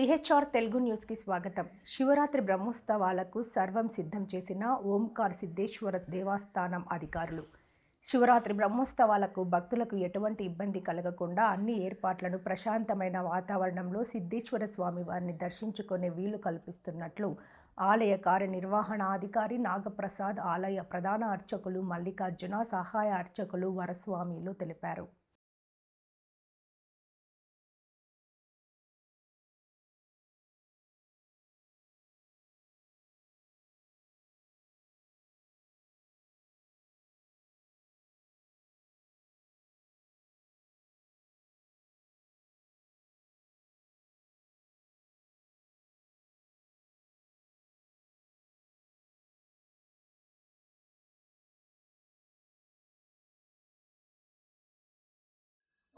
CHR Telugu న్యూస్కి స్వాగతం. శివరాత్రి బ్రహ్మోత్సవాలకు సర్వం సిద్ధం చేసిన ఓంకార్ సిద్ధేశ్వర దేవస్థానం అధికారులు. శివరాత్రి బ్రహ్మోత్సవాలకు భక్తులకు ఎటువంటి ఇబ్బంది కలగకుండా అన్ని ఏర్పాట్లను ప్రశాంతమైన వాతావరణంలో సిద్ధేశ్వర స్వామి వారిని దర్శించుకునే వీలు కల్పిస్తున్నట్లు ఆలయ కార్యనిర్వహణాధికారి నాగప్రసాద్ ఆలయ ప్రధాన అర్చకులు మల్లికార్జున సహాయ అర్చకులు వరస్వామిలు తెలిపారు.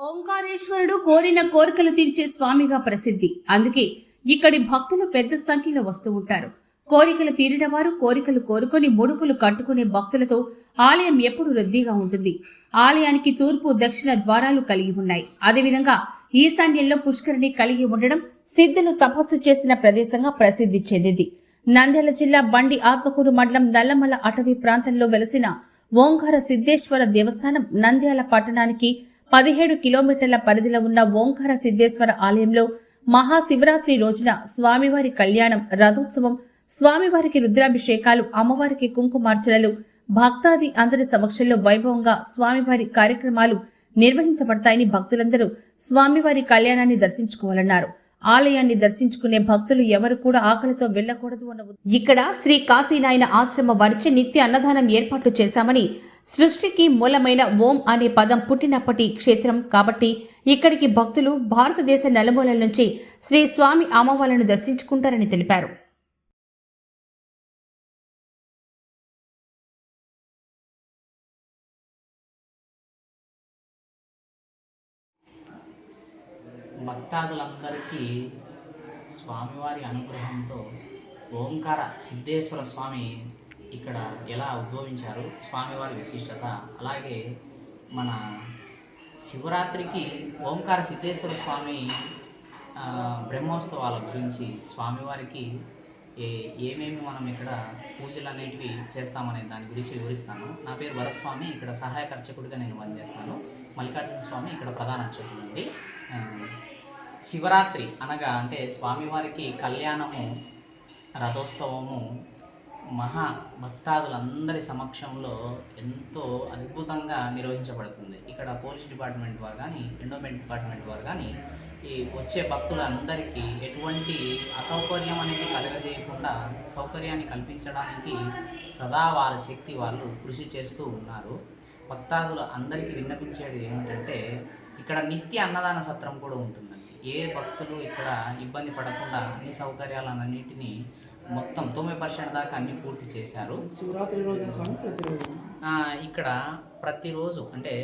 ఓంకారేశ్వరుడు కోరిన కోరికలు తీర్చే స్వామిగా ప్రసిద్ధి. అందుకే ఇక్కడి భక్తులు పెద్ద సంఖ్యలో వస్తూ ఉంటారు. కోరికలు తీరిన వారు కోరికలు కోరుకొని ముడుపులు కట్టుకునే భక్తులతో ఆలయం ఎప్పుడు రద్దీగా ఉంటుంది. ఆలయానికి తూర్పు దక్షిణ ద్వారాలు కలిగి ఉన్నాయి. అదేవిధంగా ఈశాన్యంలో పుష్కరిణి కలిగి ఉండడం సిద్ధులు తపస్సు చేసిన ప్రదేశంగా ప్రసిద్ధి చెందింది. నంద్యాల జిల్లా బండి ఆత్మకూరు మండలం నల్లమల అటవీ ప్రాంతంలో వెలసిన ఓంకార సిద్ధేశ్వర దేవస్థానం నంద్యాల పట్టణానికి పదిహేడు కిలోమీటర్ల పరిధిలో ఉన్న ఓంకార సిద్ధేశ్వర ఆలయంలో మహాశివరాత్రి రోజున స్వామివారి కళ్యాణం రథోత్సవం స్వామివారికి రుద్రాభిషేకాలు అమ్మవారికి కుంకుమార్చనలు భక్తాది అందరి సమక్షంలో వైభవంగా స్వామివారి కార్యక్రమాలు నిర్వహించబడతాయని భక్తులందరూ స్వామివారి కళ్యాణాన్ని దర్శించుకోవాలన్నారు. ఆలయాన్ని దర్శించుకునే భక్తులు ఎవరు కూడా ఆకలితో వెళ్ళకూడదు అన్న ఇక్కడ శ్రీ కాశీనాయన ఆశ్రమ వారిచే నిత్య అన్నదానం ఏర్పాట్లు చేశామని సృష్టికి మూలమైన ఓం అనే పదం పుట్టినప్పటి క్షేత్రం కాబట్టి ఇక్కడికి భక్తులు భారతదేశ నలుమూలల నుంచి శ్రీ స్వామి అమ్మవార్లను దర్శించుకుంటారని తెలిపారు. భక్తాదులందరికీ స్వామివారి అనుగ్రహంతో ఓంకార సిద్ధేశ్వర స్వామి ఇక్కడ ఎలా ఉద్భవించారు స్వామివారి విశిష్టత అలాగే మన శివరాత్రికి ఓంకార సిద్ధేశ్వర స్వామి బ్రహ్మోత్సవాల గురించి స్వామివారికి ఏ ఏమేమి మనం ఇక్కడ పూజలు అనేటివి చేస్తామనే దాని గురించి వివరిస్తాను. నా పేరు భరత్ స్వామి ఇక్కడ సహాయక అర్చకుడిగా నేను పనిచేస్తాను. మల్లికార్జున స్వామి ఇక్కడ ప్రధాన అర్చకుడు అండి. శివరాత్రి అనగా అంటే స్వామివారికి కళ్యాణము రథోత్సవము మహా భక్తాదులందరి సమక్షంలో ఎంతో అద్భుతంగా నిర్వహించబడుతుంది. ఇక్కడ పోలీస్ డిపార్ట్మెంట్ వారు కానీ ఎండోమెంట్ డిపార్ట్మెంట్ వారు కానీ ఈ వచ్చే భక్తులందరికీ ఎటువంటి అసౌకర్యం అనేది కలగజేయకుండా సౌకర్యాన్ని కల్పించడానికి సదా వారి శక్తి వాళ్ళు కృషి చేస్తూ ఉన్నారు. భక్తాదులు అందరికీ విన్నపించేది ఏమిటంటే ఇక్కడ నిత్య అన్నదాన సత్రం కూడా ఉంటుంది. ఏ భక్తులు ఇక్కడ ఇబ్బంది పడకుండా అన్ని సౌకర్యాలన్నింటినీ మొత్తం తొంభై పర్సెంట్ దాకా అన్ని పూర్తి చేశారు. శివరాత్రి ఇక్కడ ప్రతిరోజు అంటే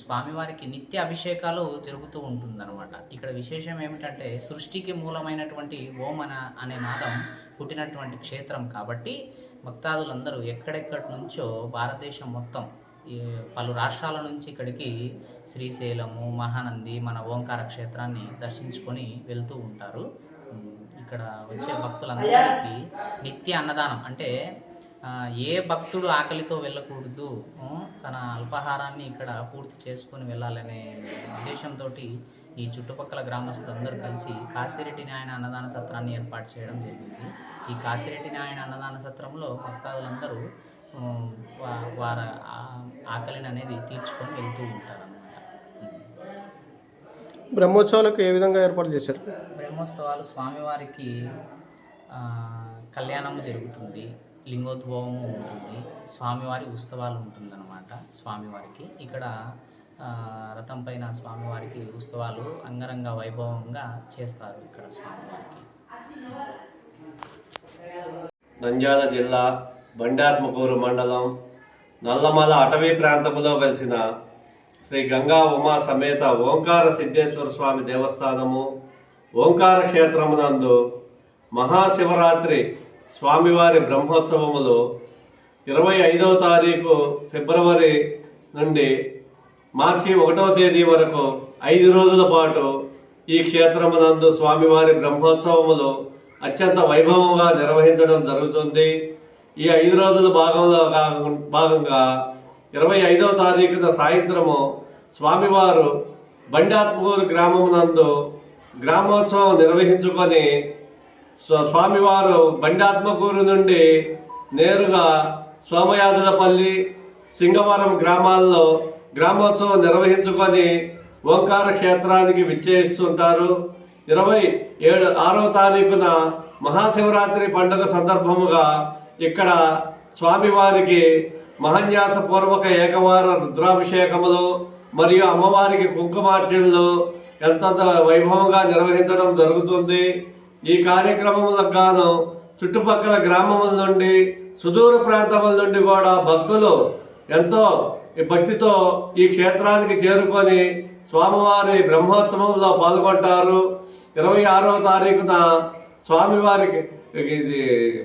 స్వామివారికి నిత్య అభిషేకాలు జరుగుతూ ఉంటుందన్నమాట. ఇక్కడ విశేషం ఏమిటంటే సృష్టికి మూలమైనటువంటి ఓం అన అనే నాదం పుట్టినటువంటి క్షేత్రం కాబట్టి భక్తాదులందరూ ఎక్కడెక్కడి నుంచో భారతదేశం మొత్తం పలు రాష్ట్రాల నుంచి ఇక్కడికి శ్రీశైలము మహానంది మన ఓంకార క్షేత్రాన్ని దర్శించుకొని వెళ్తూ ఉంటారు. ఇక్కడ వచ్చే భక్తులందరికీ నిత్య అన్నదానం అంటే ఏ భక్తుడు ఆకలితో వెళ్ళకూడదు తన అల్పాహారాన్ని ఇక్కడ పూర్తి చేసుకొని వెళ్ళాలనే ఉద్దేశంతో ఈ చుట్టుపక్కల గ్రామస్తులందరూ కలిసి కాశిరెడ్డి నాయన అన్నదాన సత్రాన్ని ఏర్పాటు చేయడం జరిగింది. ఈ కాశిరెడ్డి నాయన అన్నదాన సత్రంలో భక్తాదులందరూ వారి ఆ- ఆకలిని అనేది తీర్చుకొని వెళ్తూ ఉంటారు బ్రహ్మోత్సవాలకు ఏ విధంగా ఏర్పాటు చేశారు? బ్రహ్మోత్సవాలు స్వామివారికి ఆ, కళ్యాణము జరుగుతుంది లింగోద్భవము ఉంటుంది స్వామివారి ఉత్సవాలు ఉంటుందన్నమాట స్వామివారికి. ఇక్కడ రథం పైన స్వామివారికి ఉత్సవాలు అంగరంగ వైభవంగా చేస్తారు ఇక్కడ స్వామివారికి. నంద్యాల జిల్లా బండాత్మకూరు మండలం నల్లమల అటవీ ప్రాంతంలో వెలిసిన శ్రీ గంగా ఉమా సమేత ఓంకార సిద్ధేశ్వర స్వామి దేవస్థానము ఓంకార క్షేత్రమునందు మహాశివరాత్రి స్వామివారి బ్రహ్మోత్సవములు ఇరవై ఐదవ తారీఖు ఫిబ్రవరి నుండి మార్చి ఒకటవ తేదీ వరకు ఐదు రోజుల పాటు ఈ క్షేత్రమునందు స్వామివారి బ్రహ్మోత్సవములు అత్యంత వైభవంగా నిర్వహించడం జరుగుతుంది. ఈ ఐదు రోజుల భాగంలో భాగంగా ఇరవై ఐదవ తారీఖున సాయంత్రము స్వామివారు బండాత్మూరు గ్రామం నందు గ్రామోత్సవం నిర్వహించుకొని స్వ- స్వామివారు బండాత్మకూరు నుండి నేరుగా సోమయాజులపల్లి సింగవరం గ్రామాల్లో గ్రామోత్సవం నిర్వహించుకొని ఓంకార క్షేత్రానికి విచ్చేస్తుంటారు ఇరవై ఏడు ఆరో తారీఖున మహాశివరాత్రి పండుగ సందర్భముగా ఇక్కడ స్వామివారికి మహన్యాస పూర్వక ఏకవార రుద్రాభిషేకములు మరియు అమ్మవారికి కుంకుమార్చనలు ఎంతంత వైభవంగా నిర్వహించడం జరుగుతుంది. ఈ కార్యక్రమములకు గాను చుట్టుపక్కల గ్రామముల నుండి సుదూర ప్రాంతముల నుండి కూడా భక్తులు ఎంతో భక్తితో ఈ క్షేత్రానికి చేరుకొని స్వామివారి బ్రహ్మోత్సవంలో పాల్గొంటారు. ఇరవై ఆరవ తారీఖున స్వామివారికి ఇది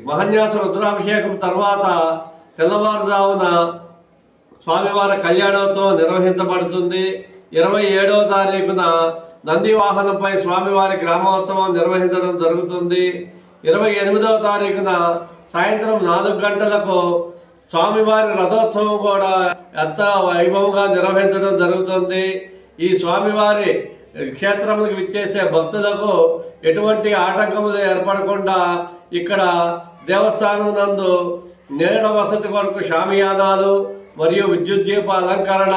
మహన్యాస రుద్రాభిషేకం తర్వాత తెల్లవారుజామున స్వామివారి కళ్యాణోత్సవం నిర్వహించబడుతుంది. ఇరవై ఏడవ తారీఖున నంది వాహనంపై స్వామివారి గ్రామోత్సవం నిర్వహించడం జరుగుతుంది. ఇరవై ఎనిమిదవ తారీఖున సాయంత్రం నాలుగు గంటలకు స్వామివారి రథోత్సవం కూడా ఎంత వైభవంగా నిర్వహించడం జరుగుతుంది. ఈ స్వామివారి క్షేత్రములకు విచ్చేసే భక్తులకు ఎటువంటి ఆటంకములు ఏర్పడకుండా ఇక్కడ దేవస్థానం నందు నీడ వసతి కొరకు షామియానాలు మరియు విద్యుత్ దీప అలంకరణ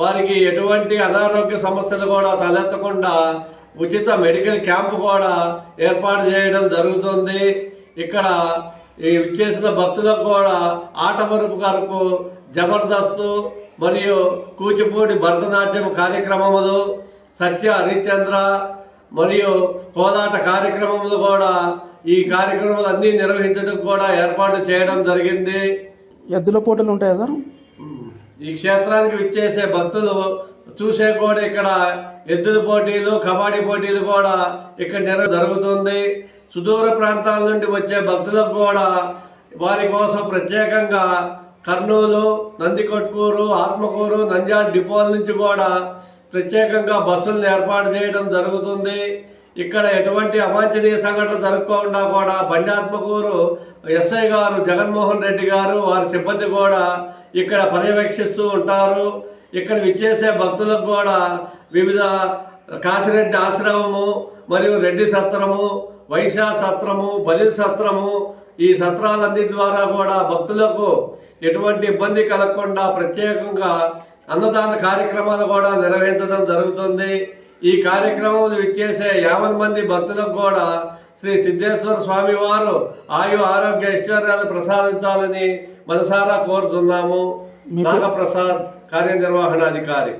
వారికి ఎటువంటి అనారోగ్య సమస్యలు కూడా తలెత్తకుండా ఉచిత మెడికల్ క్యాంపు కూడా ఏర్పాటు చేయడం జరుగుతుంది. ఇక్కడ ఈ చేసిన భక్తులకు కూడా ఆట మరుపు కొరకు జబర్దస్తు మరియు కూచిపూడి భరతనాట్యం కార్యక్రమములు సత్య హరిశ్చంద్ర మరియు కోలాట కార్యక్రమములు కూడా ఈ కార్యక్రమాలు అన్నీ నిర్వహించడం కూడా ఏర్పాటు చేయడం జరిగింది. ఎద్దుల పోటీలు ఉంటాయి సార్ ఈ క్షేత్రానికి విచ్చేసే భక్తులు చూసే కూడా ఇక్కడ ఎద్దుల పోటీలు కబడ్డీ పోటీలు కూడా ఇక్కడ నిర్వ జరుగుతుంది. సుదూర ప్రాంతాల నుండి వచ్చే భక్తులకు కూడా వారి కోసం ప్రత్యేకంగా కర్నూలు నందికొట్కూరు ఆత్మకూరు నంద్యాల డిపోల నుంచి కూడా ప్రత్యేకంగా బస్సులను ఏర్పాటు చేయడం జరుగుతుంది. ఇక్కడ ఎటువంటి అవాంఛనీయ సంఘటనలు జరగకుండా కూడా బండాత్మకూరు ఎస్ఐ గారు జగన్మోహన్ రెడ్డి గారు వారి సిబ్బంది కూడా ఇక్కడ పర్యవేక్షిస్తూ ఉంటారు. ఇక్కడ విచ్చేసే భక్తులకు కూడా వివిధ కాశిరెడ్డి ఆశ్రమము మరియు రెడ్డి సత్రము వైశా సత్రము బలి సత్రము ఈ సత్రాలన్నిటి ద్వారా కూడా భక్తులకు ఎటువంటి ఇబ్బంది కలగకుండా ప్రత్యేకంగా అన్నదాన కార్యక్రమాలు కూడా నిర్వహించడం జరుగుతుంది. ఈ కార్యక్రమం విచ్చేసే యాభై మంది భక్తులకు కూడా శ్రీ సిద్ధేశ్వర స్వామి వారు ఆయు ఆరోగ్య ఐశ్వర్యాలు ప్రసాదించాలని మనసారా కోరుతున్నాము. నాగప్రసాద్ కార్యనిర్వహణాధికారి.